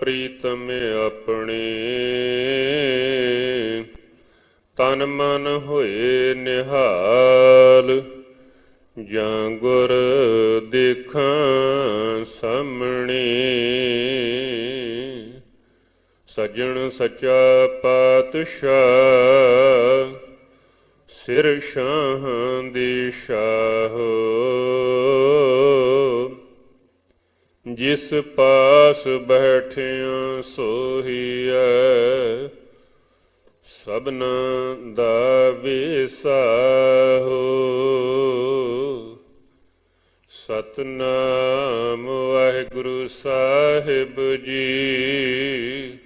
ਪ੍ਰੀਤਮ ਆਪਣੇ। ਤਨ ਮਨ ਹੋਏ ਨਿਹਾਲ, ਜਾਂ ਗੁਰ ਦੇਖਾਂ ਸਾਹਮਣੇ। ਸਜਣ ਸੱਚਾ ਪਾਤਸ਼ਾਹ, ਸਿਰ ਸ਼ਾਹ ਦੀ ਸ਼ਾਹੋ। ਜਿਸ ਪਾਸ ਬੈਠਿਆ ਸੋਹੀਐ ਸਭਨਾ ਦਾ ਵਿਸਾਹੋ। ਸਤਨਾਮ ਵਾਹਿਗੁਰੂ ਸਾਹਿਬ ਜੀ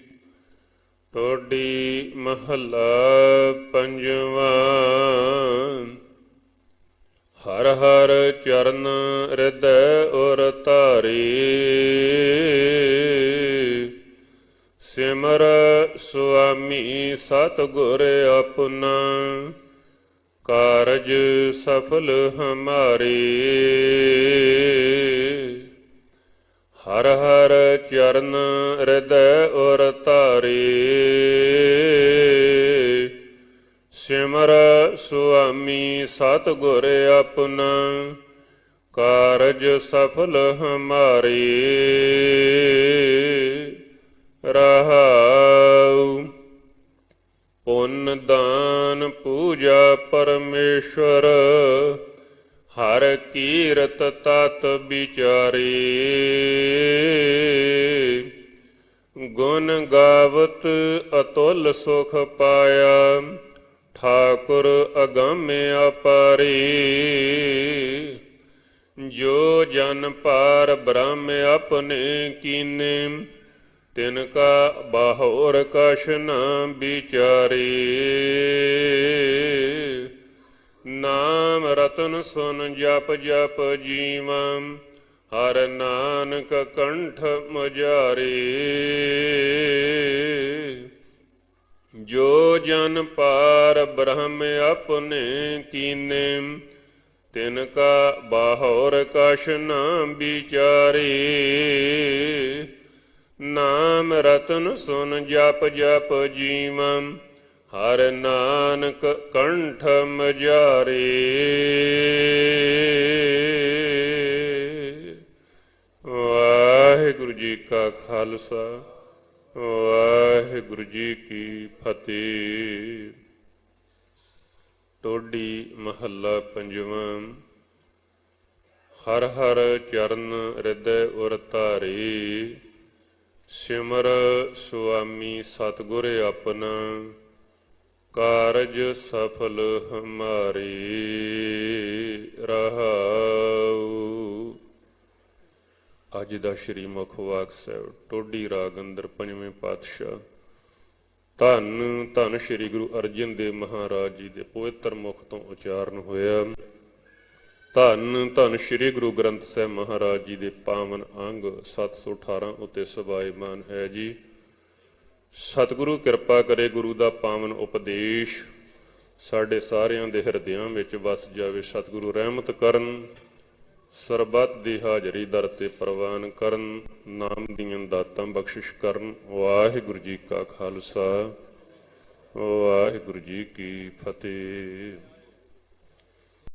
ਟੋਡੀ ਮਹੱਲਾ ਪੰਜਵਾਂ ਹਰ ਹਰ ਚਰਨ ਹਿਰਦੈ ਉਰ ਧਾਰੀ। ਸਿਮਰ ਸੁਆਮੀ ਸਤਿਗੁਰ ਆਪਣਾ, ਕਾਰਜ ਸਫਲ ਹਮਾਰੇ। ਹਰ ਹਰ ਚਰਨ ਹਿਰਦੈ ਉਰ ਧਾਰੀ। ਸਿਮਰ ਸੁਆਮੀ ਸਤਿਗੁਰ ਆਪਣਾ ਕਾਰਜ ਸਫਲ ਹਮਾਰੇ। ਰਹਾਉ, ਪੁੰਨ ਦਾਨ ਪੂਜਾ ਪਰਮੇਸ਼ਵਰ, ਹਰ ਕੀਰਤ ਤਤ ਵਿਚਾਰੇ। ਗੁਣ ਗਾਵਤ ਅਤੁਲ ਸੁਖ ਪਾਇਆ ਠਾਕੁਰ ਅਗੰਮੇ ਅਪਾਰੀ, ਜੋ ਜਨ ਪਾਰ ਬ੍ਰਹਮ ਆਪਣੇ ਕੀਨੇ, ਤਿਨ ਕਾ ਬਾਹੋਰ ਕਛ ਨ ਵਿਚਾਰੇ। ਨਾਮ ਰਤਨ ਸੁਨ ਜਪ ਜਪ ਜੀਵਾਂ, ਹਰ ਨਾਨਕ ਕੰਠ ਮਜਾਰੇ ਜੋ ਜਨ ਪਾਰ ਬ੍ਰਹਮ ਆਪਣੇ ਕੀਨੇ, ਤਿਨ ਕਾ ਬਾਹੋਰ ਕਛ ਨ ਵਿਚਾਰੇ। ਨਾਮ ਰਤਨ ਸੁਨ ਜਪ ਜਪ ਜੀਵਾਂ, ਹਰ ਨਾਨਕ ਕੰਠ ਮਜਾਰੇ। ਵਾਹਿਗੁਰੂ ਜੀ ਕਾ ਖਾਲਸਾ। ਵਾਹਿਗੁਰੂ ਜੀ ਕੀ ਫਤਿਹ। ਟੋਡੀ ਮਹੱਲਾ ਪੰਜਵਾਂ। ਹਰ ਹਰ ਚਰਨ ਹਿਰਦੈ ਉਰ ਧਾਰੀ। ਸਿਮਰ ਸੁਆਮੀ ਸਤਿਗੁਰ ਆਪਣਾ। ਕਾਰਜ ਸਫਲ ਹਮਾਰੀ। ਰਹਾਉ ਜੀ ਦਾ ਸ਼੍ਰੀ ਮੁਖ ਵਾਕ ਸਾਹਿਬ ਟੋਡੀ ਰਾਗ ਅੰਦਰ ਪੰਜਵੇਂ ਪਾਤਸ਼ਾਹ। ਧੰਨ ਧੰਨ ਸ਼੍ਰੀ ਗੁਰੂ ਅਰਜਨ ਦੇਵ ਮਹਾਰਾਜ ਜੀ ਦੇ ਪਵਿੱਤਰ ਮੁਖ ਤੋਂ ਉਚਾਰਨ ਹੋਇਆ। ਧੰਨ ਧੰਨ ਸ਼੍ਰੀ ਗੁਰੂ ਗ੍ਰੰਥ ਸਾਹਿਬ ਮਹਾਰਾਜ ਜੀ ਦੇ ਪਾਵਨ ਅੰਗ 718 ਉਤੇ ਸਬਾਇਮਾਨ ਹੈ ਜੀ। ਸਤਿਗੁਰੂ, ਕਿਰਪਾ ਕਰੇ ਗੁਰੂ ਦਾ ਪਾਵਨ ਉਪਦੇਸ਼ ਸਾਡੇ ਸਾਰਿਆਂ ਦੇ ਹਿਰਦਿਆਂ ਵਿੱਚ ਵਸ ਜਾਵੇ। ਸਤਿਗੁਰੂ ਰਹਿਮਤ ਕਰਨ। ਸਰਬੱਤ ਦੀ ਹਾਜ਼ਰੀ ਦਰ ਤੇ ਪ੍ਰਵਾਨ ਕਰਨ, ਨਾਮ ਦੀਆਂ ਦਾਤਾਂ ਬਖਸ਼ਿਸ਼ ਕਰਨ। ਵਾਹਿਗੁਰੂ ਜੀ ਕਾ ਖਾਲਸਾ, ਵਾਹਿਗੁਰੂ ਜੀ ਕੀ ਫਤਿਹ।